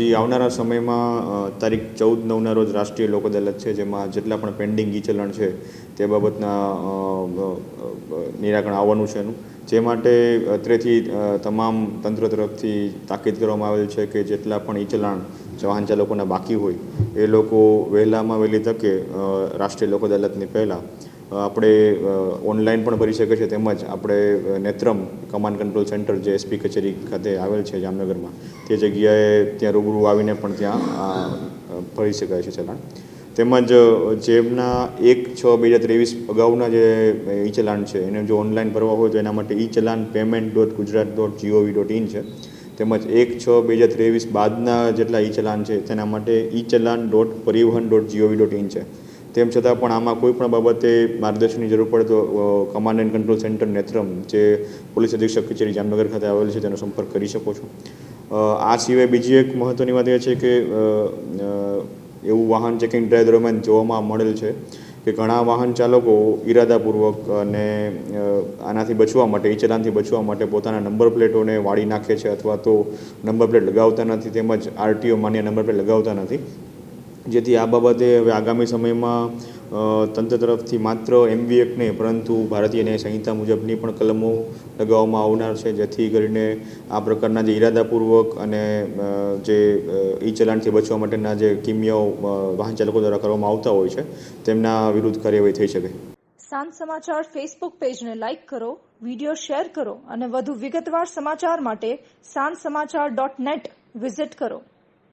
જે આવનારા સમયમાં તારીખ ચૌદ નવના રોજ રાષ્ટ્રીય લોક અદાલત છે, જેમાં જેટલા પણ પેન્ડિંગ ઈ ચલણ છે, તે બાબતના નિરાકરણ આવવાનું છે એનું. જે માટે અત્રેથી તમામ તંત્ર તરફથી તાકીદ કરવામાં આવેલ છે કે જેટલા પણ ઈ ચલણ વાહન ચાલકોના બાકી હોય, એ લોકો વહેલામાં વહેલી તકે રાષ્ટ્રીય લોક અદાલતની પહેલાં આપણે ઓનલાઈન પણ ભરી શકે છે તેમજ આપણે નેત્રમ કમાન્ડ કંટ્રોલ સેન્ટર જે એસપી કચેરી ખાતે આવેલ છે જામનગરમાં, તે જગ્યાએ ત્યાં રૂબરૂ આવીને પણ ત્યાં ભરી શકાય છે ચલાણ. તેમજ જેમના એક, છ, બે હજાર ત્રેવીસ અગાઉના જે ઈ ચલાન છે, એને જો ઓનલાઈન ભરવા હોય તો એના માટે E challan payment dot Gujarat dot GOV dot in છે. તેમજ એક, છ, બે હજાર ત્રેવીસ બાદના જેટલા ઈ ચલાન છે, તેના માટે E challan dot Parivahan dot GOV dot in છે. તેમ છતાં પણ આમાં કોઈ પણ બાબતે માર્ગદર્શનની જરૂર પડે તો command and control centre Netram, જે પોલીસ અધિક્ષક કચેરી જામનગર ખાતે આવેલ છે, તેનો સંપર્ક કરી શકો છો. આ સિવાય બીજી એક મહત્ત્વની વાત એ છે કે એવું વાહન ચેકિંગ ડ્રાઈવ દરમિયાન જોવામાં મળેલ છે કે ઘણા વાહન ચાલકો ઈરાદાપૂર્વક અને આનાથી બચવા માટે ઈ ચલાનથી બચવા માટે પોતાના નંબર પ્લેટોને વાળી નાખે છે અથવા તો નંબર પ્લેટ લગાવતા નથી, તેમજ આરટીઓ માન્ય નંબર પ્લેટ લગાવતા નથી. જેથી આ બાબતે હવે આગામી સમયમાં તંત્ર તરફથી માત્ર એમવી એક્ટ નહીં, પરંતુ ભારતીય ન્યાય સંહિતા મુજબની પણ કલમો લગાવવામાં આવનાર છે, જેથી કરીને આ પ્રકારના જે ઈરાદાપૂર્વક અને જે ઈ ચલાણથી બચવા માટેના જે કિમિયાઓ વાહન ચાલકો દ્વારા કરવામાં આવતા હોય છે, તેમના વિરુદ્ધ કાર્યવાહી થઈ શકે. સાંજ સમાચાર ફેસબુક પેજને લાઇક કરો વીડિયો શેર કરો અને વધુ વિગતવાર સમાચાર માટે સાંજ સમાચાર ડોટ નેટ વિઝિટ કરો.